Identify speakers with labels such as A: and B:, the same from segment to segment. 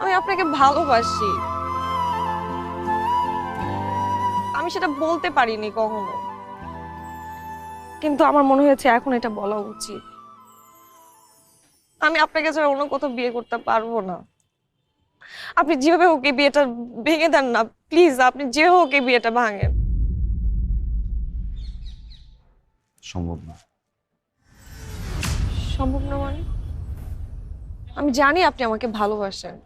A: আমি আপনাকে ভালোবাসি। আমি সেটা বলতে পারিনি কখনো। কিন্তু আমার মনে হয়েছে এখন এটা বলা উচিত। আমি আপনাকে ছাড়া অন্য কোথাও বিয়ে করতে পারব না। আপনি যেভাবে ওকে বিয়েটা ভেঙে দেন না। প্লিজ আপনি যে হোক এই বিয়েটা ভাঙেন।
B: সম্ভব না।
A: সম্ভব না মানে? আমি জানি আপনি আমাকে ভালোবাসেন।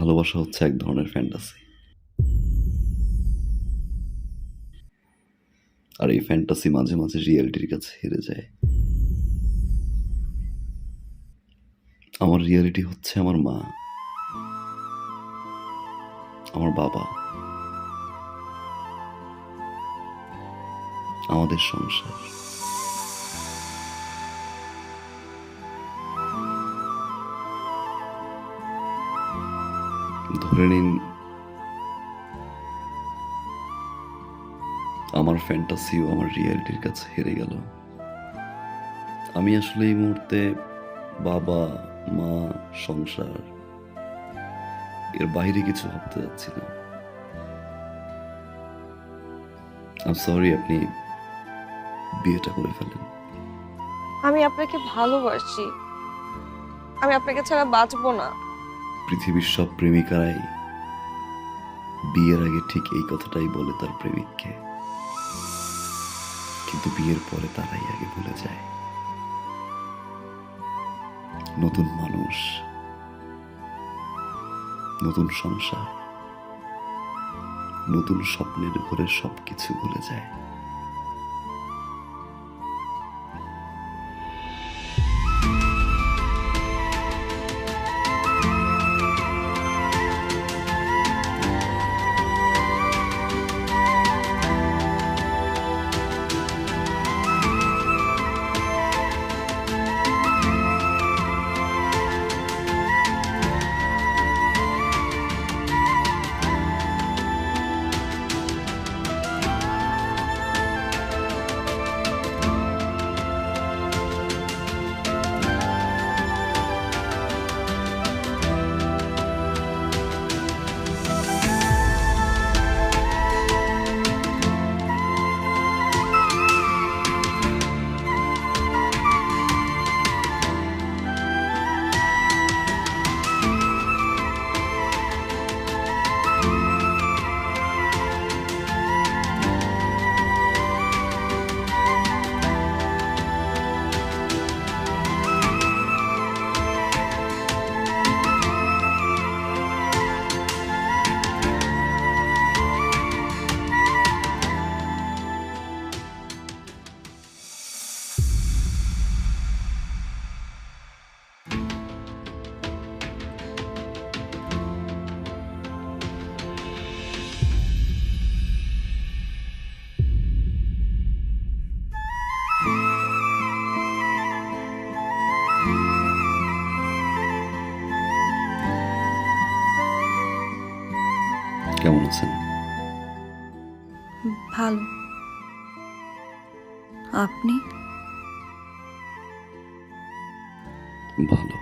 B: ভালোবাসা হচ্ছে এক ধরনের ফ্যান্টাসি আর এই ফ্যান্টাসি মাঝে মাঝে রিয়েলিটির কাছে হেরে যায়। আমার রিয়েলিটি হচ্ছে আমার মা। আমার বাবা। আমাদের সংসার। ধরে নিন, আমার ফ্যান্টাসিও আমার রিয়ালিটির কাছে হেরে গেল। আমি আসলে এই মুহূর্তে বাবা, মা, সংসার, এর বাইরে কিছু ভাবতে যাচ্ছি না। সরি আপনি বিয়েটা করে ফেলেন।
A: আমি আপনাকে ভালোবাসি। আমি আপনাকে ছাড়া বাঁচবো না।
B: পৃথিবীর সব প্রেমিকারাই বিয়ের আগে ঠিক এই কথাটাই বলে তার প্রেমিককে। কিন্তু বিয়ের পরে তারাই আগে ভুলে যায়। নতুন মানুষ, নতুন সংসার, নতুন স্বপ্নের ঘরে সবকিছু ভুলে যায়। কেমন আছেন?
C: ভালো। আপনি?
B: ভালো।